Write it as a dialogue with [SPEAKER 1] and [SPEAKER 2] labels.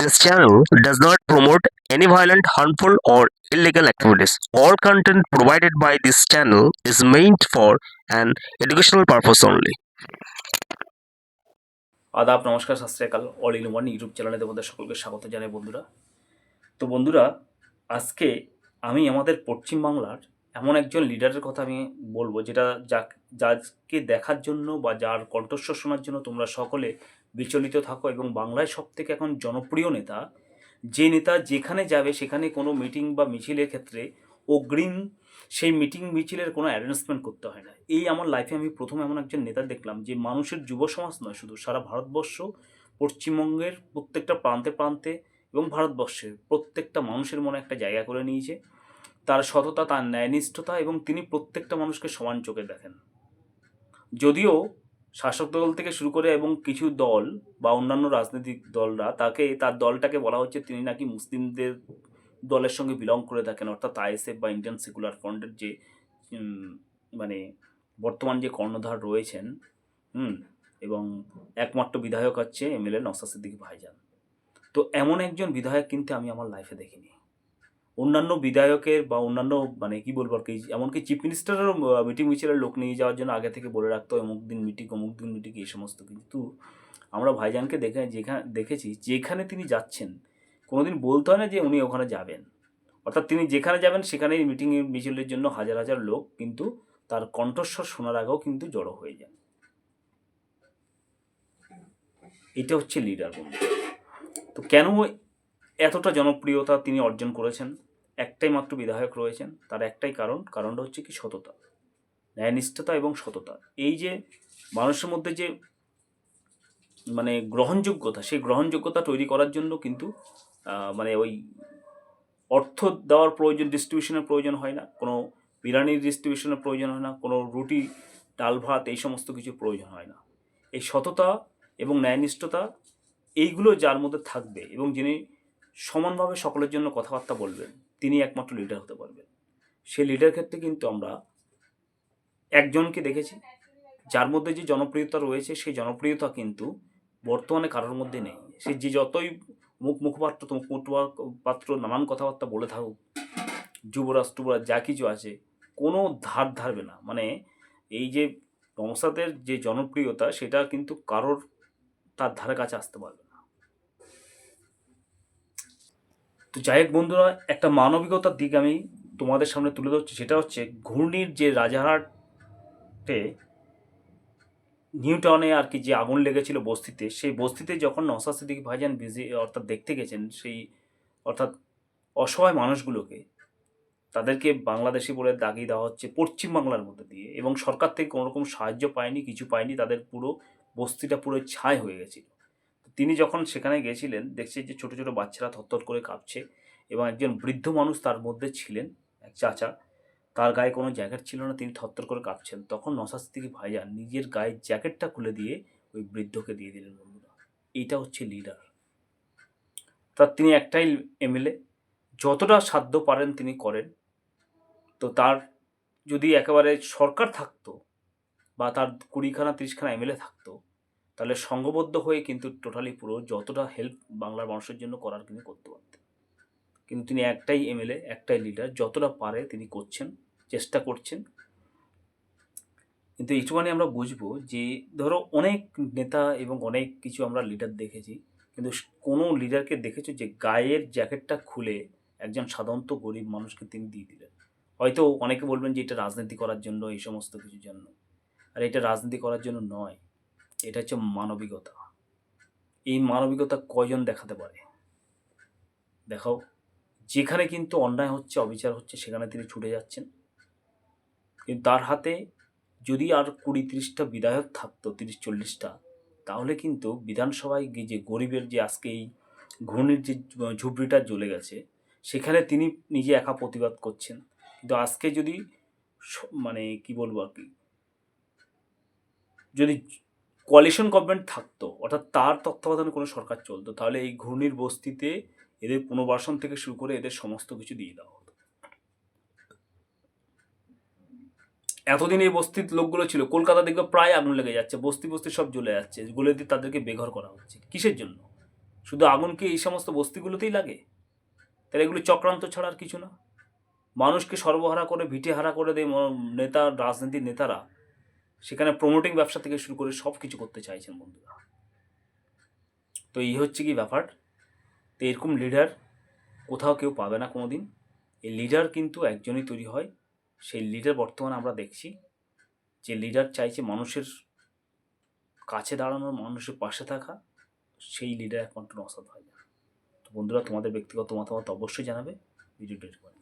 [SPEAKER 1] This channel does not promote any violent, harmful, or illegal activities. All content provided by this channel is meant for an educational purpose only.
[SPEAKER 2] আদাব নমস্কার শাস্ত্রীকাল all in one YouTube চ্যানেলে তোমাদের সকলকে স্বাগত জানাই বন্ধুরা তো বন্ধুরা আজকে আমি আমাদের পশ্চিমবাংলার এমন একজন লিডারের কথা আমি বলব, যেটা যা যাকে দেখার জন্য বা যার কণ্ঠস্বর শোনার জন্য তোমরা সকলে বিচলিত থাকো এবং বাংলায় সব থেকে এখন জনপ্রিয় নেতা, যে নেতা যেখানে যাবে, সেখানে কোনো মিটিং বা মিছিলের ক্ষেত্রে অগ্রিম সেই মিটিং মিছিলের কোনো অ্যারেঞ্জমেন্ট করতে হয় না। এই আমার লাইফে আমি প্রথম এমন একজন নেতা দেখলাম, যে মানুষের যুব সমাজ নয়, শুধু সারা ভারতবর্ষ, পশ্চিমবঙ্গের প্রত্যেকটা প্রান্তে প্রান্তে এবং ভারতবর্ষের প্রত্যেকটা মানুষের মনে একটা জায়গা করে নিয়েছে। তার সততা, তার ন্যায়নিষ্ঠতা এবং তিনি প্রত্যেকটা মানুষকে সমান চোখে দেখেন। যদিও শাসক দল থেকে শুরু করে এবং কিছু দল বা অন্যান্য রাজনৈতিক দলরা তাকে, তার দলটাকে বলা হচ্ছে তিনি নাকি মুসলিমদের দলের সঙ্গে বিলং করে থাকেন। অর্থাৎ আইএসএফ বা ইন্ডিয়ান সেকুলার ফ্রন্টের যে মানে বর্তমান যে কর্ণধার রয়েছেন, হুম, এবং একমাত্র বিধায়ক হচ্ছে এমএলএ নসাদ সিদ্দিকী ভাইজান। তো এমন একজন বিধায়ক কিন্তু আমি আমার লাইফে দেখিনি। অন্যান্য বিধায়কের বা অন্যান্য মানে কি বলব আর কি, এমনকি চিফ মিনিস্টারেরও মিটিং মিছিলের লোক নিয়ে যাওয়ার জন্য আগে থেকে বলে রাখতো অমুক দিন মিটিং অমুক দিন মিটিং এই সমস্ত কিন্তু আমরা ভাইজানকে দেখে যেখানে দেখেছি যেখানে তিনি যাচ্ছেন, কোনোদিন বলতে হয় না যে উনি ওখানে যাবেন। অর্থাৎ তিনি যেখানে যাবেন সেখানেই মিটিং মিছিলের জন্য হাজার হাজার লোক কিন্তু তার কণ্ঠস্বর শোনার আগেও কিন্তু জড়ো হয়ে যান। এটা হচ্ছে লিডার বন্ধু। তো কেন এতটা জনপ্রিয়তা তিনি অর্জন করেছেন? একটাই মাত্র বিধায়ক রয়েছেন, তার একটাই কারণ, কারণটা হচ্ছে কি সততা। ন্যায়নিষ্ঠতা এবং সততা। এই যে মানুষের মধ্যে যে মানে গ্রহণযোগ্যতা, সেই গ্রহণযোগ্যতা তৈরি করার জন্য কিন্তু মানে ওই অর্থ দেওয়ার প্রয়োজন ডিস্ট্রিবিউশনের প্রয়োজন হয় না। কোনো বিরিয়ানির ডিস্ট্রিবিউশনের প্রয়োজন হয় না, কোনো রুটি, ডাল, ভাত, এই সমস্ত কিছু প্রয়োজন হয় না। এই সততা এবং ন্যায়নিষ্ঠতা, এইগুলো যার মধ্যে থাকবে এবং যিনি সমানভাবে সকলের জন্য কথাবার্তা বলবেন তিনি একমাত্র লিডার হতে পারবেন। সেই লিডার ক্ষেত্রে কিন্তু আমরা একজনকে দেখেছি, যার মধ্যে যে জনপ্রিয়তা রয়েছে, সেই জনপ্রিয়তা কিন্তু বর্তমানে কারোর মধ্যে নেই। সে যে যতই মুখ মুখপাত্র তমুক মুখপাত্র, নানান কথাবার্তা বলে থাকুক, যুবরাজ টুবরাজ, যা কিছু আছে, কোনো ধার ধারবে না। মানে এই যে নমসাদের যে জনপ্রিয়তা, সেটা কিন্তু কারোর তার ধারে কাছে আসতে পারবে তো যাই হোক বন্ধুরা, একটা মানবিকতার দিক আমি তোমাদের সামনে তুলে ধরছি, সেটা হচ্ছে ঘূর্ণির যে রাজারহাটে নিউ টাউনে আর কি যে আগুন লেগেছিল বস্তিতে, সেই বস্তিতে যখন নসাদ সিদ্দিকী ভাইজান বিজি, অর্থাৎ দেখতে গেছেন, সেই অর্থাৎ অসহায় মানুষগুলোকে, তাদেরকে বাংলাদেশি বলে দাগিয়ে দেওয়া হচ্ছে পশ্চিম বাংলার মধ্যে দিয়ে এবং সরকার থেকে কোনো রকম সাহায্য পায়নি, কিছু পায়নি, তাদের পুরো বস্তিটা পুরো ছাই হয়ে গেছিল। তিনি যখন সেখানে গেছিলেন, দেখছে যে ছোট ছোট বাচ্চারা থরথর করে কাঁপছে এবং একজন বৃদ্ধ মানুষ তার মধ্যে ছিলেন, এক চাচা। তার গায়ে কোনো জ্যাকেট ছিল না, তিনি থরথর করে কাঁপছেন। তখন নসাস থেকে ভাইজান নিজের গায়ের জ্যাকেটটা খুলে দিয়ে ওই বৃদ্ধকে দিয়ে দিলেন, বন্ধুরা, এইটা হচ্ছে লিডার তার তিনি একটাই এমএলএ যতটা সাধ্য পারেন তিনি করেন। তো তার যদি একেবারে সরকার থাকতো বা তার কুড়িখানা, তিরিশখানা এমএলএ থাকতো তাহলে সংঘবদ্ধ হয়ে কিন্তু টোটালি পুরো যতটা হেল্প বাংলার মানুষের জন্য করার কিন্তু করতে পারতেন। কিন্তু তিনি একটাই এমএলএ একটাই লিডার যতটা পারে তিনি করছেন, চেষ্টা করছেন। কিন্তু এইটুখানি আমরা বুঝব যে, ধরো অনেক নেতা এবং অনেক কিছু আমরা লিডার দেখেছি, কিন্তু কোনো লিডারকে দেখেছ যে গায়ের জ্যাকেটটা খুলে একজন সাধারণত গরিব মানুষকে তিনি দিয়ে দিলেন? হয়তো অনেকে বলবেন যে এটা রাজনীতি করার জন্য, এই সমস্ত কিছুর জন্য। আর এটা রাজনীতি করার জন্য নয়। এটা হচ্ছে মানবিকতা। এই মানবিকতা কয়জন দেখাতে পারে? দেখাও। যেখানে কিন্তু অন্যায় হচ্ছে, অবিচার হচ্ছে, সেখানে তিনি ছুটে যাচ্ছেন। কিন্তু তার হাতে যদি আর কুড়ি তিরিশটা বিধায়ক থাকতো তিরিশ চল্লিশটা তাহলে কিন্তু বিধানসভায় গিয়ে যে গরিবের যে আজকে এই ঘূর্ণির যে ঝুপড়িটা জ্বলে গেছে, সেখানে তিনি নিজে একা প্রতিবাদ করছেন। কিন্তু আজকে যদি মানে কি বলব আর কি, যদি কোয়ালিশন গভর্নমেন্ট থাকতো, অর্থাৎ তার তত্ত্বাবধানে কোনো সরকার চলতো, তাহলে এই ঘূর্ণির বস্তিতে এদের পুনর্বাসন থেকে শুরু করে এদের সমস্ত কিছু দিয়ে দেওয়া হতো। এতদিন এই বস্তির লোকগুলো ছিল, কলকাতা দেখবে প্রায় আগুন লেগে যাচ্ছে, বস্তি বস্তি সব জ্বলে যাচ্ছে গুলে দিয়ে তাদেরকে বেঘর করা হচ্ছে। কিসের জন্য? শুধু আগুন কি এই সমস্ত বস্তিগুলোতেই লাগে? তাহলে এগুলো চক্রান্ত ছাড়া আর কিছু না। মানুষকে সর্বহারা করে ভিটে হারা করে দেয় নেতা, রাজনীতির নেতারা। সেখানে প্রমোটিং ব্যবসা থেকে শুরু করে সব কিছু করতে চাইছেন বন্ধুরা। তো এই হচ্ছে কি ব্যাপার? তো এরকম লিডার কোথাও কেউ পাবে না কোনো দিন এই লিডার কিন্তু একজনই তৈরি হয়। সেই লিডার বর্তমানে আমরা দেখছি। যে লিডার চাইছে মানুষের কাছে দাঁড়ানোর, মানুষের পাশে থাকা। সেই লিডার একমাত্র অসাধ হয় না। তো বন্ধুরা, তোমাদের ব্যক্তিগত মতামত অবশ্যই জানাবে। ভিডিওটি